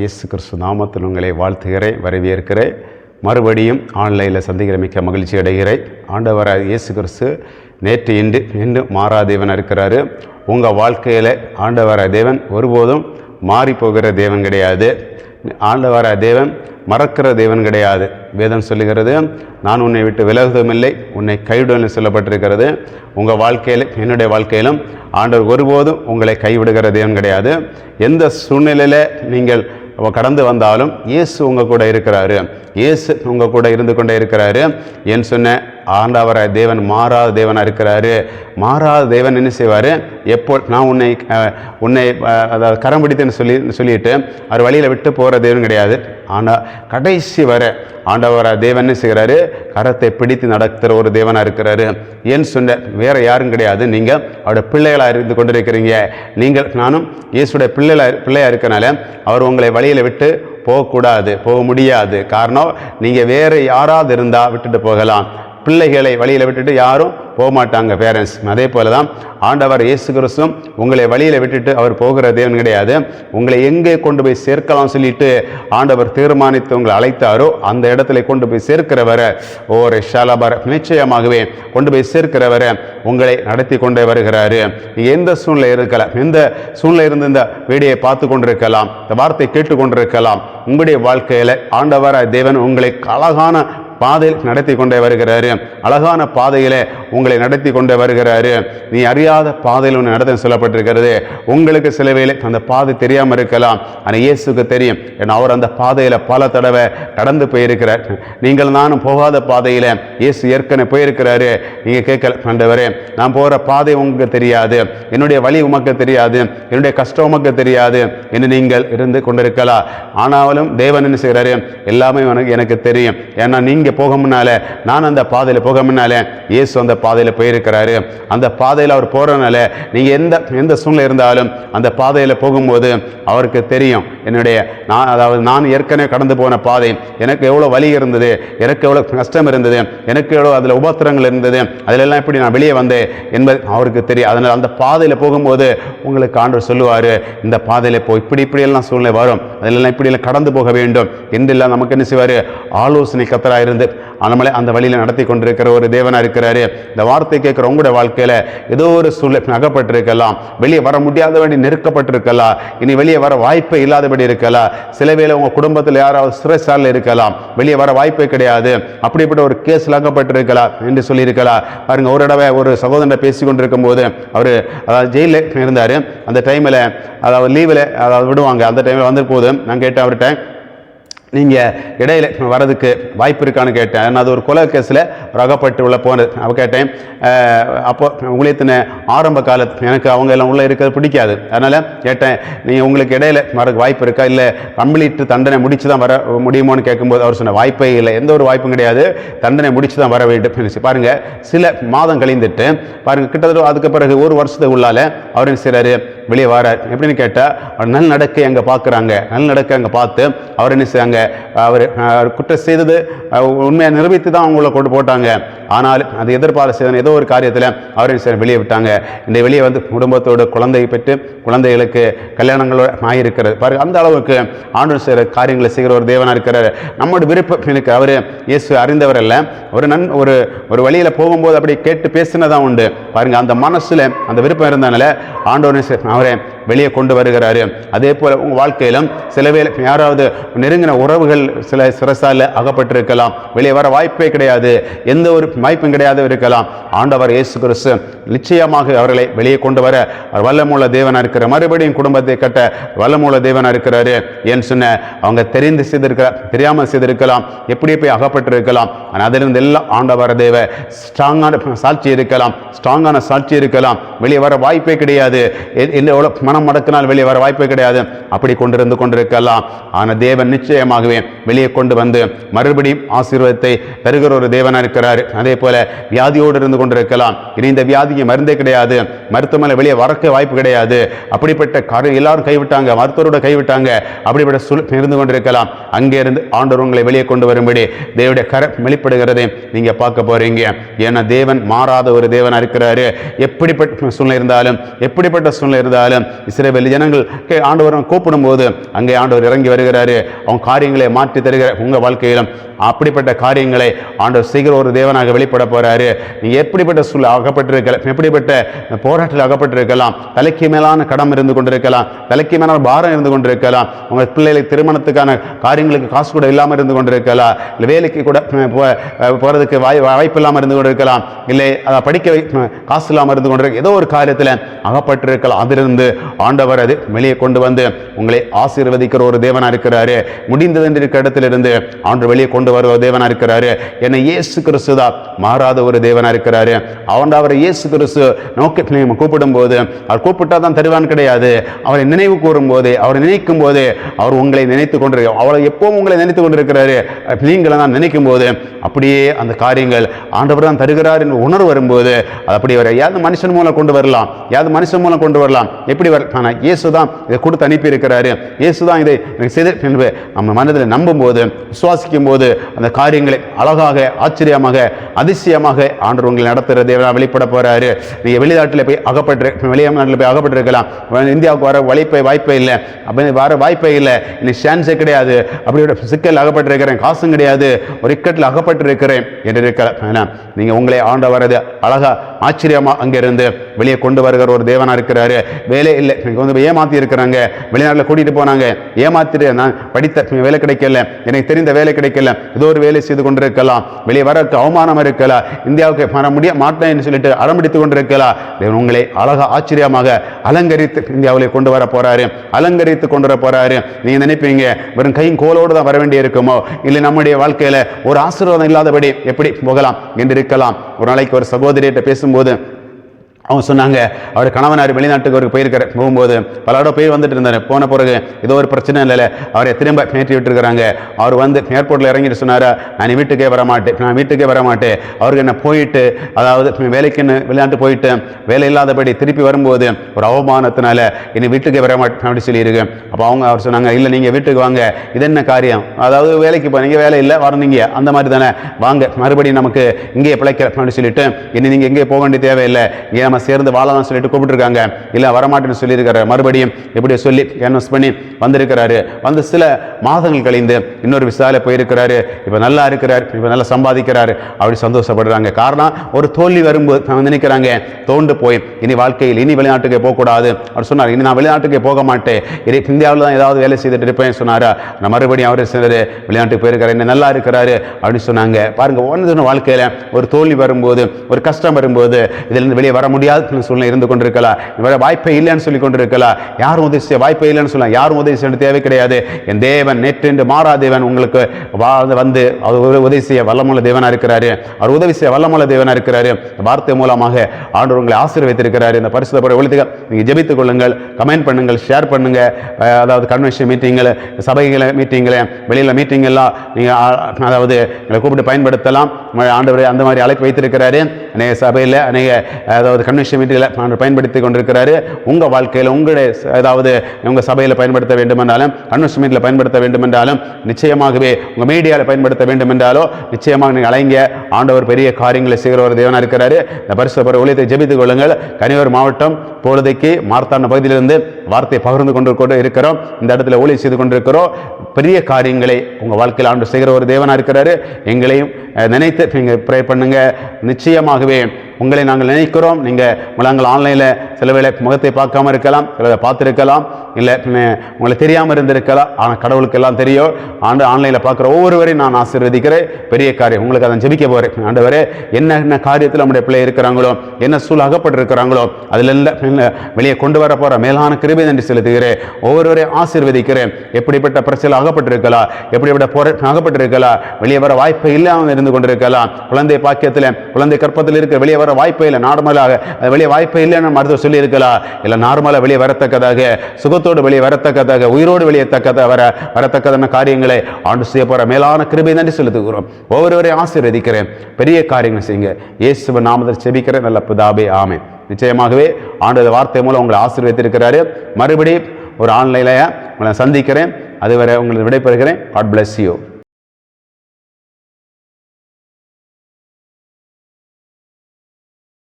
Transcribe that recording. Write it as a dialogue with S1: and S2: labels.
S1: இயேசு கிறிஸ்து நாமத்தில் உங்களை வாழ்த்துகிறேன் வரவேற்கிறேன். மறுபடியும் ஆன்லைனில் சந்திக்கிற மிக்க மகிழ்ச்சி அடைகிறேன். ஆண்டவர் இயேசு கிறிஸ்து நேற்று இன்று இன்னும் மாறாதேவன் இருக்கிறாரு. உங்கள் வாழ்க்கையில் ஆண்டவர தேவன் ஒருபோதும் மாறி போகிற தேவன் கிடையாது. ஆண்டவர தேவன் மறக்கிற தேவன் கிடையாது. வேதம் சொல்லுகிறது நான் உன்னை விட்டு விலகுவதும் இல்லை உன்னை கைவிடுவதில் சொல்லப்பட்டிருக்கிறது. உங்கள் வாழ்க்கையில் என்னுடைய வாழ்க்கையிலும் ஆண்டவர் ஒருபோதும் உங்களை கைவிடுகிற தேவன் கிடையாது. எந்த சூழ்நிலையில் நீங்கள் கடந்து வந்தாலும் இயேசு உங்கள் கூட இருக்கிறாரு. இயேசு உங்கள் கூட இருந்து கொண்டே இருக்கிறாரு. என் சொன்ன ஆண்டவர தேவன் மாறாத தேவனாக இருக்கிறாரு. மாறாத தேவன் என்ன செய்வார்? எப்போ நான் உன்னை உன்னை அதாவது கரம் பிடித்தேன்னு சொல்லி சொல்லிட்டு அவர் வழியில் விட்டு போகிற தேவன் கிடையாது. ஆனால் கடைசி வர ஆண்டவர தேவன் என்ன செய்கிறாரு? கரத்தை பிடித்து நடத்துகிற ஒரு தேவனாக இருக்கிறாரு. ஏன்னு சொன்ன வேறு யாரும் கிடையாது. நீங்கள் அவருடைய பிள்ளைகளாக இருந்து கொண்டிருக்கிறீங்க. நீங்கள் நானும் இயேசுடைய பிள்ளைகளாக பிள்ளையாக இருக்கனால அவர் உங்களை வழியில் விட்டு போகக்கூடாது போக முடியாது. காரணம் நீங்கள் வேறு யாராவது இருந்தால் விட்டுட்டு போகலாம். பிள்ளைகளை வழியில் விட்டுட்டு யாரும் போக மாட்டாங்க பேரண்ட்ஸ் அதே போல தான் ஆண்டவர் இயேசு கிறிஸ்துவும் உங்களை வழியில் விட்டுட்டு அவர் போகிற தேவன் கிடையாது. உங்களை எங்கே கொண்டு போய் சேர்க்கலாம் சொல்லிட்டு ஆண்டவர் தீர்மானித்து உங்களை அழைத்தாரோ அந்த இடத்துல கொண்டு போய் சேர்க்கிறவரை ஓர் ஷாலபர் நிச்சயமாகவே கொண்டு போய் சேர்க்கிறவரை உங்களை நடத்தி கொண்டே வருகிறாரு. எந்த சூழ்நிலை இருக்கலாம் எந்த சூழ்நிலை இருந்து இந்த வீடியை பார்த்து கொண்டிருக்கலாம் இந்த வார்த்தை கேட்டு கொண்டிருக்கலாம் உங்களுடைய வாழ்க்கையில் ஆண்டவர தேவன் உங்களை அழகான பாதையில் நடத்தி கொண்டே வருகிறாரு. அழகான பாதையிலே உங்களை நடத்தி கொண்டே வருகிறாரு. நீ அறியாத பாதையில் உன்னை நடத்த சொல்லப்பட்டிருக்கிறது. உங்களுக்கு சில வேலை அந்த பாதை தெரியாமல் இருக்கலாம். ஆனால் இயேசுக்கு தெரியும். ஏன்னா அவர் அந்த பாதையில் பல தடவை கடந்து போயிருக்கிறார். நீங்கள் நானும் போகாத பாதையில் இயேசு ஏற்கனவே போயிருக்கிறாரு. நீங்கள் கேட்கல ஆண்டவரே நான் போகிற பாதை உங்களுக்கு தெரியாது. என்னுடைய வழி உமக்கு தெரியாது. என்னுடைய கஷ்டம் உமக்கு தெரியாது என்று நீங்கள் இருந்து கொண்டிருக்கலாம். ஆனாலும் தேவன் என்ன செய்கிறாரு? எல்லாமே எனக்கு எனக்கு தெரியும். ஏன்னா நீங்கள் போக முன்னால நான் அந்த பாதையில் போக முன்னால இயேசு அந்த பாதையில் போயிருக்கிறாரு. அந்த பாதையில் அவர் போகிறனால நீங்கள் எந்த எந்த சூழ்நிலை இருந்தாலும் அந்த பாதையில் போகும்போது அவருக்கு தெரியும். என்னுடைய நான் அதாவது நான் ஏற்கனவே கடந்து போன பாதை எனக்கு எவ்வளோ வலி இருந்தது எனக்கு எவ்வளோ கஷ்டம் இருந்தது எனக்கு எவ்வளோ அதில் உபத்திரங்கள் இருந்தது அதிலெல்லாம் எப்படி நான் வெளியே வந்தேன் என்பது அவருக்கு தெரியும். அதனால் அந்த பாதையில் போகும்போது உங்களுக்கு ஆண்டவர் சொல்லுவார் இந்த பாதையில் இப்போ இப்படி இப்படியெல்லாம் சூழ்நிலை வரும். அதிலெல்லாம் இப்படியெல்லாம் கடந்து போக வேண்டும். என்றெல்லாம் நமக்கு என்ன செய்வார்? ஆலோசனை கத்தராக இருந்து நம்மளை அந்த வழியில் நடத்தி கொண்டிருக்கிற ஒரு தேவனாக இருக்கிறாரு. இந்த வார்த்தை கேட்குற உங்களுடைய வாழ்க்கையில் ஏதோ ஒரு சூழல் அகப்பட்டிருக்கலாம் வெளியே வர முடியாதபடி நெருக்கப்பட்டிருக்கலாம். இனி வெளியே வர வாய்ப்பே இல்லாதபடி இருக்கலாம். சில வேளை உங்கள் குடும்பத்தில் யாராவது சிறைச்சாலையில் இருக்கலாம். வெளியே வர வாய்ப்பே கிடையாது. அப்படிப்பட்ட ஒரு கேஸில் அகப்பட்டிருக்கலாம் என்று சொல்லியிருக்கலாம். பாருங்க ஒரு தடவை ஒரு சகோதரன் பேசி கொண்டிருக்கும் போது அவர் அதாவது ஜெயிலில் இருந்தார். அந்த டைமில் அதாவது லீவில் அதாவது விடுவாங்க. அந்த டைமில் வந்த போது நான் கேட்டேன் அவர்கிட்ட நீங்கள் இடையில வரதுக்கு வாய்ப்பு இருக்கான்னு கேட்டேன். நான் அது ஒரு கொலை கேஸில் ரகப்பட்டு உள்ள போனது அவ கேட்டேன். அப்போது அப்போ உங்களுக்கு ஆரம்ப காலத்து எனக்கு அவங்க எல்லாம் உள்ளே இருக்கிறது பிடிக்காது. அதனால் கேட்டேன் நீங்கள் உங்களுக்கு இடையில வரதுக்கு வாய்ப்பு இருக்கா? இல்லை கம்ப்ளீட்டு தண்டனை முடிச்சு தான் வர முடியுமோன்னு கேட்கும்போது அவர் சொன்ன வாய்ப்பே இல்லை. எந்த ஒரு வாய்ப்பும் கிடையாது. தண்டனை முடிச்சு தான் வர வேண்டும். பாருங்கள் சில மாதம் கழிந்துட்டு பாருங்கள் கிட்டத்தட்ட அதுக்கு பிறகு ஒரு வருஷத்துக்கு உள்ளால் அவர் என்ன செய்றாரு? வெளியே வரார் எப்படின்னு கேட்டால் அவர் நல் நடக்கை அங்கே பார்க்குறாங்க நல் நடக்கை அங்கே பார்த்து அவர் என்ன செய்யாங்க அவர் அவர் குற்றம் செய்தது உண்மையை நிரூபித்து தான் அவங்கள கொண்டு போட்டாங்க. ஆனால் அது எதிர்பார்த்த ஏதோ ஒரு காரியத்தில் அவரை என்ன வெளியே விட்டாங்க. இந்த வெளியே வந்து குடும்பத்தோடு குழந்தை பெற்று குழந்தைகளுக்கு கல்யாணங்களோட ஆகியிருக்கிறது பாருங்க அந்த அளவுக்கு ஆண்டு செய்கிற காரியங்களை செய்கிற ஒரு தேவனாக இருக்கிறார். நம்மோட விருப்பம் எனக்கு அவர் இயேசு அறிந்தவர் அல்ல. ஒரு நன் ஒரு ஒரு வழியில் போகும்போது அப்படி கேட்டு பேசினதான் உண்டு. பாருங்கள் அந்த மனசில் அந்த விருப்பம் இருந்தனால ஆண்டவர் என்ன அவரை வெளியே கொண்டு வருகிறாரு. அதே போல் உங்கள் வாழ்க்கையிலும் சில வேலை யாராவது நெருங்கின உறவுகள் சில சிறசால அகப்பட்டிருக்கலாம். வெளியே வர வாய்ப்பே கிடையாது. எந்த ஒரு வாய்ப்பும் கிடையாது இருக்கலாம். ஆண்டவர் இயேசு கிறிஸ்து நிச்சயமாக அவர்களை வெளியே கொண்டு வர அவர் வல்லமுள்ள தேவனாக இருக்கிற மறுபடியும் குடும்பத்தை கட்ட வல்லமூல தேவனாக இருக்கிறாரு. ஏன்னு சொன்ன அவங்க தெரிந்து செய்திருக்கலாம் தெரியாமல் செய்திருக்கலாம். எப்படி போய் அகப்பட்டிருக்கலாம். ஆனால் அதிலிருந்து எல்லாம் ஆண்டவர் தேவ ஸ்ட்ராங்கான சாட்சி இருக்கலாம். ஸ்ட்ராங்கான சாட்சி இருக்கலாம். வெளியே வர வாய்ப்பே கிடையாது. எவ்வளோ மனம் முடக்கினால் வெளியே வர வாய்ப்பே கிடையாது. அப்படி கொண்டிருந்து கொண்டிருக்கலாம். ஆனால் தேவன் நிச்சயமாகவே வெளியே கொண்டு வந்து மறுபடியும் ஆசீர்வாதத்தை பெறுகிற ஒரு தேவனாக இருக்கிறார். அதே போல வியாதியோடு இருந்து கொண்டிருக்கலாம். இனி இந்த வியாதிக்கு மருந்தே கிடையாது. மருத்துவமனை வெளியே வரக்க வாய்ப்பு கிடையாது. அப்படிப்பட்ட காரியம் எல்லாரும் கைவிட்டாங்க. மருத்துவரோட கைவிட்டாங்க. அப்படிப்பட்ட சுல் இருந்து கொண்டிருக்கலாம். அங்கே இருந்து ஆண்டவர் உங்களை வெளியே கொண்டு வரும்படி தேவடைய கர வெளிப்படுகிறதை நீங்கள் பார்க்க போகிறீங்க ஏன்னா தேவன் மாறாத ஒரு தேவனாக இருக்கிறாரு. எப்படிப்பட்ட சூழ்நிலை இருந்தாலும் எப்படிப்பட்ட சூழ்நிலை இருந்தாலும் இஸ்ரேல் ஜனங்களுக்கு ஆண்டவர் கூப்பிடும்போது அங்கே ஆண்டவர் இறங்கி வருகிறாரு. அவங்க காரியங்களை மாற்றி தருகிற உங்கள் வாழ்க்கையிலும் அப்படிப்பட்ட காரியங்களை ஆண்டவர் சீக்கிரம் ஒரு தேவனாக வெளிப்பட போறாரு. நீ எப்படிப்பட்ட சூழல் அகப்பட்டிருக்கலாம் எப்படிப்பட்ட போராட்டத்தில் அகப்பட்டிருக்கலாம் தலைக்கு மேலான கடம் இருந்து கொண்டிருக்கலாம். தலைக்கு மேலான பாரம் இருந்து கொண்டிருக்கலாம். உங்க பிள்ளைகளுக்கு திருமணத்துக்கான காரியங்களுக்கு காசு கூட இல்லாமல் இருந்து கொண்டிருக்கலாம். இல்லை வேலைக்கு கூட போ- போறதுக்கு வாய் வாய்ப்பு இல்லாமல் இருந்து கொண்டிருக்கலாம். இல்லை அதை படிக்க வை- காசு இல்லாமல் இருந்து கொண்டிருக்க ஏதோ ஒரு காரியத்தில் அகப்பட்டிருக்கலாம். அதிலிருந்து ஆண்டவர் அது வெளியே கொண்டு வந்து உங்களை ஆசீர்வதிக்கிற ஒரு தேவனாக இருக்கிறாரு முடிந்தது என்று இருக்கிற இடத்திலிருந்து ஆண்டு வெளியே கொண்டு வருவ தேவனாக இருக்கிறாரு என்னை இயேசு கிறிஸ்து தான் மாறாத ஒரு தேவனாக இருக்கிறாரு அவன் அவரை இயேசு கிறிஸ்து நோக்கி நம்ம கூப்பிடும் போது அவர் கூப்பிட்டா தான் தருவான் கிடையாது. அவரை நினைவு கூறும் போது அவரை நினைக்கும் போது அவர் உங்களை நினைத்து கொண்டிருக்க அவரை எப்பவும் உங்களை நினைத்து கொண்டிருக்கிறாரு. நீங்களை தான் நினைக்கும் போது அப்படியே அந்த காரியங்கள் ஆண்டவர் தான் தருகிறார் என்று உணர்வு வரும்போது அது அப்படி வர யாவது மனுஷன் மூலம் கொண்டு வரலாம். யாவது மனுஷன் மூலம் கொண்டு வரலாம். எப்படி வர ஆனால் இயேசு தான் இதை கொடுத்து அனுப்பி இருக்கிறாரு இயேசு தான் இதை எனக்கு செய்து என்று நம்ம மனதில் நம்பும் போது விசுவாசிக்கும் போது அந்த காரியங்களை அழகாக ஆச்சரியமாக அதிசயமாக ஆண்டவர் உங்களை நடத்துகிற தேவனாக வெளிப்பட போகிறாரு நீங்கள் வெளிநாட்டில் போய் அகப்பட்டு வெளிநாட்டில் போய் அகப்பட்டிருக்கலாம். இந்தியாவுக்கு வர வழிப்பை வாய்ப்பே இல்லை. அப்படி வர வாய்ப்பே இல்லை. இனி சான்ஸே கிடையாது. அப்படியோட சிக்கல் அகப்பட்டிருக்கிறேன். காசும் கிடையாது. ஒரு இக்கட்டில் அகப்பட்டிருக்கிறேன் என்று இருக்கலாம் நீங்கள் உங்களை ஆண்ட வரது அழகா ஆச்சரியமா அங்கிருந்து வெளியே கொண்டு வருகிற ஒரு தேவனாக இருக்கிறாரு. வேலை இல்லை. இங்க வந்து ஏமாத்தி இருக்கிறாங்க. வெளிநாட்டில் கூட்டிட்டு போனாங்க. ஏமாத்திட்டு நான் படித்த வேலை கிடைக்கல. எனக்கு தெரிந்த வேலை கிடைக்கல. ஏதோ ஒரு வேலை செய்து கொண்டிருக்கலாம். வெளியே வர அவமானம் இருக்கலாம் இந்தியாவுக்கு வர முடிய மாட்டேன்னு சொல்லிட்டு அடம்பிடித்து கொண்டிருக்கலாம் உங்களை அழகா ஆச்சரியமாக அலங்கரித்து இந்தியாவிலே கொண்டு வர போறாரு. அலங்கரித்து கொண்டு வர போறாரு. நீங்க நினைப்பீங்க வெறும் கையும் கோலோடு தான் வர வேண்டி இருக்குமோ இல்லை நம்முடைய வாழ்க்கையில ஒரு ஆசீர்வாதம் இல்லாதபடி எப்படி போகலாம்? என்று இருக்கலாம். ஒரு நாளைக்கு ஒரு சகோதரியிட்ட பேசும்போது அவங்க சொன்னாங்க அவர் கணவனார் வெளிநாட்டுக்கு அவருக்கு போயிருக்காரு. போகும்போது பல போய் வந்துட்டு இருந்தார் போன பிறகு ஏதோ ஒரு பிரச்சனை இல்லை அவரை திரும்ப மேற்றி விட்டுருக்காங்க அவர் வந்து ஏர்போர்ட்டில் இறங்கிட்டு சொன்னார் நான் வீட்டுக்கே வர மாட்டேன். நான் வீட்டுக்கே வர மாட்டேன். அவருக்கு என்ன போயிட்டு அதாவது வேலைக்குன்னு வெளிநாட்டு போயிட்டு வேலை இல்லாதபடி திருப்பி வரும்போது ஒரு அவமானத்தினால இனி வீட்டுக்கே வர மாட்டேன் அப்படி சொல்லியிருக்கு. அப்போ அவங்க அவர் சொன்னாங்க இல்லை நீங்கள் வீட்டுக்கு வாங்க. இது என்ன காரியம்? அதாவது வேலைக்கு போ நீங்கள் வேலை இல்லை வரணுங்க. அந்த மாதிரி தானே. வாங்க. மறுபடியும் நமக்கு இங்கேயே பிழைக்க அப்படின்னு சொல்லிட்டு இனி நீங்கள் எங்கேயே போக வேண்டிய தேவையில்லை. இங்கே நம்ம சேர்ந்து வாழலாம் சொல்லிட்டு கூப்பிட்டுருக்காங்க. இல்லை வரமாட்டேன்னு சொல்லியிருக்காரு. மறுபடியும் எப்படி சொல்லி என்எஸ் பண்ணி வந்திருக்கிறாரு. வந்து சில மாதங்கள் கழிந்து இன்னொரு விசால போயிருக்கிறாரு. இப்போ நல்லா இருக்கிறார். இப்போ நல்லா சம்பாதிக்கிறாரு. அப்படி சந்தோஷப்படுறாங்க. காரணம் ஒரு தோல்வி வரும்போது அவங்க நினைக்கிறாங்க தோண்டு போய் இனி வாழ்க்கையில் இனி வெளிநாட்டுக்கே போகக்கூடாது. அவர் சொன்னார் இனி நான் வெளிநாட்டுக்கே போக மாட்டேன். இனி இந்தியாவில் தான் ஏதாவது வேலை செய்துட்டு இருப்பேன். சொன்னாரா? நான் மறுபடியும் அவர் சொன்னாரு வெளிநாட்டுக்கு போயிருக்காரு. என்ன நல்லா இருக்கிறாரு. அப்படின்னு சொன்னாங்க. பாருங்கள் ஒன்று வாழ்க்கையில் ஒரு தோல்வி வரும்போது ஒரு கஷ்டம் வரும்போது இதிலிருந்து வெளியே வர முடியும் முடியாத சூழ்நிலை இருந்து கொண்டிருக்கலாம் வேற வாய்ப்பே இல்லைன்னு சொல்லி கொண்டிருக்கலாம் யாரும் உதவி செய்ய வாய்ப்பே இல்லைன்னு சொல்லலாம் யாரும் உதவி செய்ய தேவை கிடையாது. என் தேவன் நேற்றென்று மாறா தேவன் உங்களுக்கு வந்து அவர் உதவி செய்ய வல்லமுள்ள தேவனாக இருக்கிறாரு. அவர் உதவி செய்ய வல்லமுள்ள தேவனாக இருக்கிறாரு. வார்த்தை மூலமாக ஆண்டவர் உங்களை ஆசீர்வதித்திருக்கிறாரு. இந்த பரிசுத்தப்பட ஒழித்துக்க நீங்கள் ஜெபித்துக் கொள்ளுங்கள். கமெண்ட் பண்ணுங்கள் ஷேர் பண்ணுங்க. அதாவது கன்வென்ஷன் மீட்டிங்கில் சபைகளை மீட்டிங்கில் வெளியில் மீட்டிங்கெல்லாம் நீங்கள் அதாவது எங்களை கூப்பிட்டு பயன்படுத்தலாம். உங்களை ஆண்டவர் அந்த மாதிரி அழைப்பு வைத்திருக்கிறாரு. அநேக சபையில் அநேக அதாவது கன்வென்ஷன் மீட்டிங்கில் ஆண்டவர் பயன்படுத்தி கொண்டிருக்கிறாரு. உங்கள் வாழ்க்கையில் உங்களுடைய அதாவது உங்கள் சபையில் பயன்படுத்த வேண்டுமென்றாலும் கன்வென்ஷன் மீட்டில் பயன்படுத்த வேண்டுமென்றாலும் நிச்சயமாகவே உங்கள் மீடியாவில் பயன்படுத்த வேண்டுமென்றாலோ நிச்சயமாக நீங்கள் அலைங்க. ஆண்டவர் பெரிய காரியங்களை செய்கிற ஒரு தேவனாக இருக்கிறாரு. இந்த பரிசு பெற ஊழியத்தை ஜெபித்துக் கொள்ளுங்கள். கனியூர் மாவட்டம் பொழுதைக்கு மார்த்தாண்ட பகுதியிலிருந்து வார்த்தை பகிர்ந்து கொண்டு கொண்டு இருக்கிறோம். இந்த இடத்துல ஊழியர் செய்து கொண்டிருக்கிறோம். பெரிய காரியங்களை உங்கள் வாழ்க்கையில் ஆண்டு செய்கிற ஒரு தேவனாக இருக்கிறாரு. எங்களையும் நினைத்து நீங்கள் ப்ரே பண்ணுங்கள் நிச்சயமாகவே உங்களை நாங்கள் நினைக்கிறோம். நீங்கள் நாங்கள் ஆன்லைனில் சில வேளை முகத்தை பார்க்காம இருக்கலாம் சில பார்த்துருக்கலாம் இல்லை உங்களை தெரியாமல் இருந்திருக்கலாம். ஆனால் கடவுளுக்கு எல்லாம் தெரியும். ஆண்டு ஆன்லைனில் பார்க்குற ஒவ்வொருவரையும் நான் ஆசீர்வதிக்கிறேன். பெரிய காரியம். உங்களுக்கு அதை ஜெபிக்க போகிறேன் ஆண்டவரே என்னென்ன காரியத்தில் நம்முடைய பிள்ளை இருக்கிறாங்களோ என்ன சூழ் அகப்பட்டிருக்கிறாங்களோ அதில் வெளியே கொண்டு வர போகிற மேலான கிருபை நன்றி செலுத்துகிறேன். ஒவ்வொருவரையும் ஆசீர்வதிக்கிறேன். எப்படிப்பட்ட பிரச்சனை அகப்பட்டிருக்கலாம் எப்படிப்பட்ட போர அகப்பட்டிருக்கலாம் வெளியே வர வாய்ப்பு இல்லாமல் இருந்து கொண்டிருக்கலாம். குழந்தை பாக்கியத்தில் குழந்தை கற்பத்தில் இருக்க வெளியே வர வாய்ப்பே இல்லை. நார்மலாக வெளியே வாய்ப்பே இல்லைன்னு மருத்துவர் சொல்லியிருக்கலாம். இல்லை நார்மலாக வெளியே வரத்தக்கதாக சுகத்தோடு வெளியே வரத்தக்கதாக உயிரோடு வெளியே தக்கதாக வர வரத்தக்கதான காரியங்களை ஆண்டு செய்ய போகிற மேலான கிருபை நன்றி செலுத்துகிறோம். ஒவ்வொருவரையும் ஆசீர்வதிக்கிறேன். பெரிய காரியங்கள் செய்யுங்க. இயேசுவ நாமத்தில் செபிக்கிறேன். நல்ல பிதாபே ஆமை நிச்சயமாகவே ஆண்டு வார்த்தை மூலம் உங்களை ஆசீர்வதித்திருக்கிறாரு. மறுபடியும் ஒரு ஆன்லைனில் உங்களை சந்திக்கிறேன். அதுவரை உங்களை விடைபெறுகிறேன். God bless you